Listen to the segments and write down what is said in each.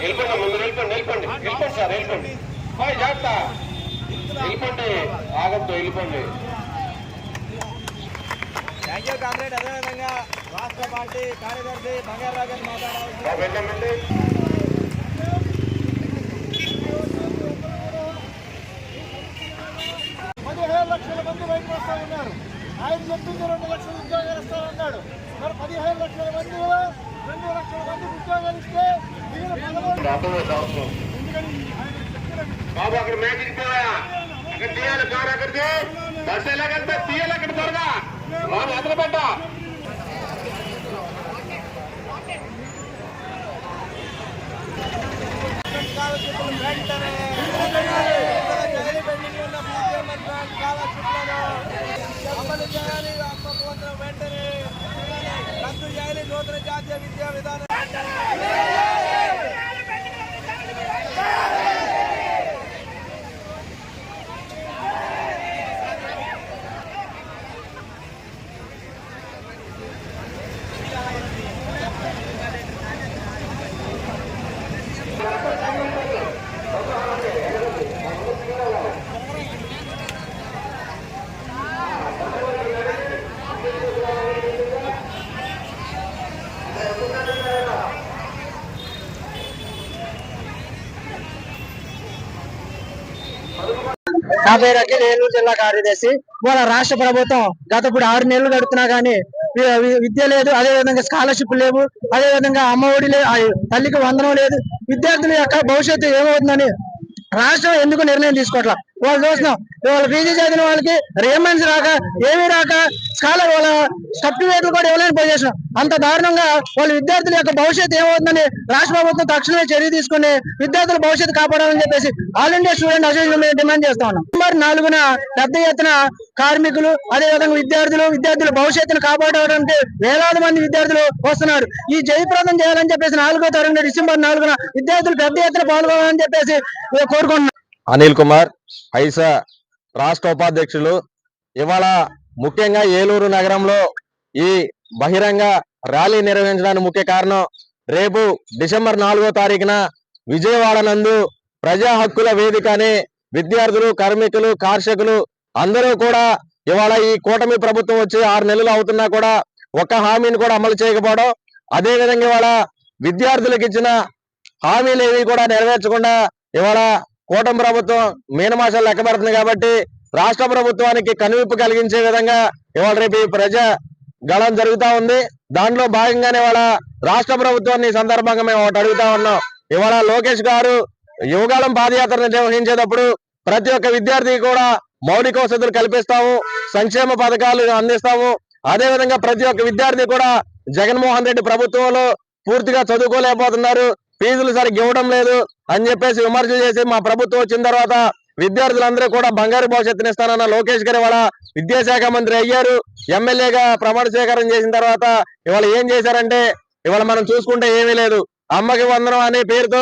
వెళ్ళిపోండి ah, ముందు వెళ్ళిపోండి వెళ్ళిపోండి వెళ్ళిపోండి సార్ వెళ్ళిపోండి పోయి జాగ్రత్త. వెళ్ళిపోండి ఆగద్దు వెళ్ళిపోండి థ్యాంక్ యూ కామ్రేడ్. అదేవిధంగా రాష్ట్ర పార్టీ కార్యదర్శి బంగారావు మాట్లాడాలి పదిహేను లక్షల మంది బయటకు వస్తా ఉన్నారు. ఆయన చెప్పింది రెండు లక్షలు ఉద్యోగాలు ఇస్తానన్నాడు మరి పదిహేను లక్షల మందిలో రెండు లక్షల మందికి ఉద్యోగాలు ఇస్తే బాబు అక్కడ మ్యాచ్ ఇస్తావా అక్కడ తీయాలి కారు అక్కడికి. బస్సు ఎలాగంటే తీయాలి అక్కడ త్వరగా. బాబు అతను పెట్ట. స్కాలర్షిప్లు రద్దు చేయాలి నూతన జాతీయ విద్యా విధానం నా పేరు అఖిల్ ఏలూరు జిల్లా కార్యదర్శి. మన రాష్ట్ర ప్రభుత్వం గత ఇప్పుడు ఆరు నెలలు గడుపుతున్నా గానీ విద్య లేదు అదే విధంగా స్కాలర్షిప్ లేవు అదే విధంగా అమ్మ ఒడి లేదు ఆ తల్లికి వందనం లేదు. విద్యార్థుల యొక్క భవిష్యత్తు ఏమవుతుందని రాష్ట్రం ఎందుకు నిర్ణయం తీసుకోవట్లా? వాళ్ళు చూస్తున్నాం వాళ్ళ పీజీ చదివిన వాళ్ళకి రేమండ్స్ రాక ఏమీ రాక స్కాలర్ వాళ్ళ సర్టిఫికేట్లు కూడా ఇవ్వలేని పొజిషన్. అంత దారుణంగా వాళ్ళ విద్యార్థుల యొక్క భవిష్యత్తు ఏమవుతుందని రాష్ట్ర ప్రభుత్వం తక్షణమే చర్య తీసుకుని విద్యార్థుల భవిష్యత్తు కాపాడాలని చెప్పేసి ఆల్ ఇండియా స్టూడెంట్ అసోసియేషన్ మీద డిమాండ్ చేస్తా ఉన్నాం. నవంబర్ నాలుగున పెద్ద ఎత్తున కార్మికులు అదే విధంగా విద్యార్థులు విద్యార్థుల భవిష్యత్తును కాపాడడానికి వేలాది మంది విద్యార్థులు వస్తున్నారు. ఈ జయప్రదం చేయాలని చెప్పేసి నాలుగో తరగతి డిసెంబర్ నాలుగున విద్యార్థులు పెద్ద ఎత్తున పాల్గొనాలని చెప్పేసి కోరుకుంటున్నాం. అనిల్ కుమార్ ఐసా రాష్ట్ర ఉపాధ్యక్షులు. ఇవాళ ముఖ్యంగా ఏలూరు నగరంలో ఈ బహిరంగ ర్యాలీ నిర్వహించడానికి ముఖ్య కారణం రేపు డిసెంబర్ నాలుగో తారీఖున విజయవాడ నందు ప్రజా హక్కుల వేదిక అనే విద్యార్థులు కార్మికులు కార్షకులు అందరూ కూడా ఇవాళ ఈ కూటమి ప్రభుత్వం వచ్చి ఆరు నెలలు అవుతున్నా కూడా ఒక్క హామీని కూడా అమలు చేయకపోవడం అదేవిధంగా ఇవాళ విద్యార్థులకు ఇచ్చిన హామీలు ఏవి కూడా నెరవేర్చకుండా ఇవాళ కూటమి ప్రభుత్వం మీనమాసాలు లెక్క పెడుతుంది కాబట్టి రాష్ట్ర ప్రభుత్వానికి కనువిప్పు కలిగించే విధంగా ఇవాళ రేపు ప్రజ ప్రజా గళం జరుగుతూ ఉంది. దాంట్లో భాగంగానే ఇవాళ రాష్ట్ర ప్రభుత్వాన్ని సందర్భంగా మేము ఒకటి అడుగుతా ఉన్నాం. ఇవాళ లోకేష్ గారు యువగాలం పాదయాత్ర నిర్వహించేటప్పుడు ప్రతి ఒక్క విద్యార్థికి కూడా మౌలిక వసతులు కల్పిస్తాము సంక్షేమ పథకాలు అందిస్తాము. అదే విధంగా ప్రతి ఒక్క విద్యార్థి కూడా జగన్మోహన్ రెడ్డి ప్రభుత్వంలో పూర్తిగా చదువుకోలేకపోతున్నారు. ఫీజులు సరిగ్గా ఇవ్వడం లేదు. అని చెప్పేసి విమర్శలు చేసి మా ప్రభుత్వం వచ్చిన తర్వాత విద్యార్థులందరూ కూడా బంగారు భవిష్యత్తుని ఇస్తానన్న లోకేష్ గారు ఇవాళ విద్యాశాఖ మంత్రి అయ్యారు. ఎమ్మెల్యేగా ప్రమాణ స్వీకారం చేసిన తర్వాత ఇవాళ ఏం చేశారంటే ఇవాళ మనం చూసుకుంటే ఏమీ లేదు. అమ్మకి వందనం అనే పేరుతో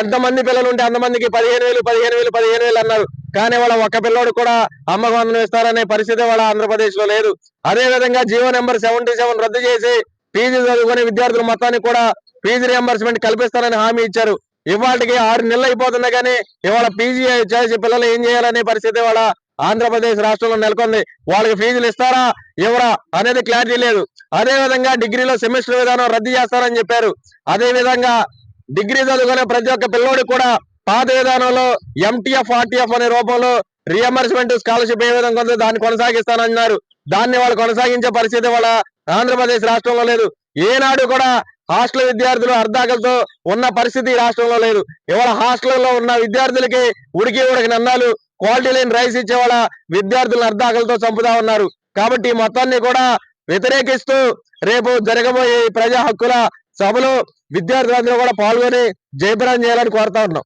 ఎంతమంది పిల్లలు ఉంటే అంతమందికి పదిహేను వేలు పదిహేను వేలు పదిహేను వేలు అన్నారు. కానీ వాళ్ళ ఒక్క పిల్లోడు కూడా అమ్మకు వందనం ఇస్తారనే పరిస్థితి వాళ్ళ ఆంధ్రప్రదేశ్లో లేదు. అదే విధంగా జీవో నెంబర్ సెవెంటీ సెవెన్ రద్దు చేసి పీజీ చదువుకునే విద్యార్థులు మొత్తానికి కూడా పీజీ రియంబర్స్మెంట్ కల్పిస్తారని హామీ ఇచ్చారు. ఇవాళకి ఆరు నెలలు అయిపోతున్నా కానీ ఇవాళ పీజీ చేసి పిల్లలు ఏం చేయాలనే పరిస్థితి వాళ్ళ ఆంధ్రప్రదేశ్ రాష్ట్రంలో నెలకొంది. వాళ్ళకి ఫీజులు ఇస్తారా? ఎవరా అనేది క్లారిటీ లేదు. అదే విధంగా డిగ్రీలో సెమిస్టర్ విధానం రద్దు చేస్తారని చెప్పారు. అదే విధంగా డిగ్రీ చదువుకునే ప్రతి ఒక్క పిల్లోడికి కూడా పాత విధానంలో ఎంటీఎఫ్ ఆర్టీఎఫ్ అనే రూపంలో రియంబర్స్మెంట్ స్కాలర్షిప్ ఏ విధంగా ఉందో దాన్ని కొనసాగిస్తానన్నారు. దాన్ని వాళ్ళు కొనసాగించే పరిస్థితి వాళ్ళ ఆంధ్రప్రదేశ్ రాష్ట్రంలో లేదు. ఏనాడు కూడా హాస్టల్ విద్యార్థులు అర్ధాకలతో ఉన్న పరిస్థితి రాష్ట్రంలో లేదు. ఇవాళ హాస్టల్లో ఉన్న విద్యార్థులకి ఉడికి ఉడికి నన్నాలు క్వాలిటీ లేని రైస్ ఇచ్చే వాళ్ళ విద్యార్థులను అర్ధాకలతో చంపుతా ఉన్నారు. కాబట్టి మొత్తాన్ని కూడా వ్యతిరేకిస్తూ రేపు జరగబోయే ప్రజా హక్కుల సభలో విద్యార్థులందరూ కూడా పాల్గొని జయప్రదం చేయాలని కోరుతా ఉన్నాం.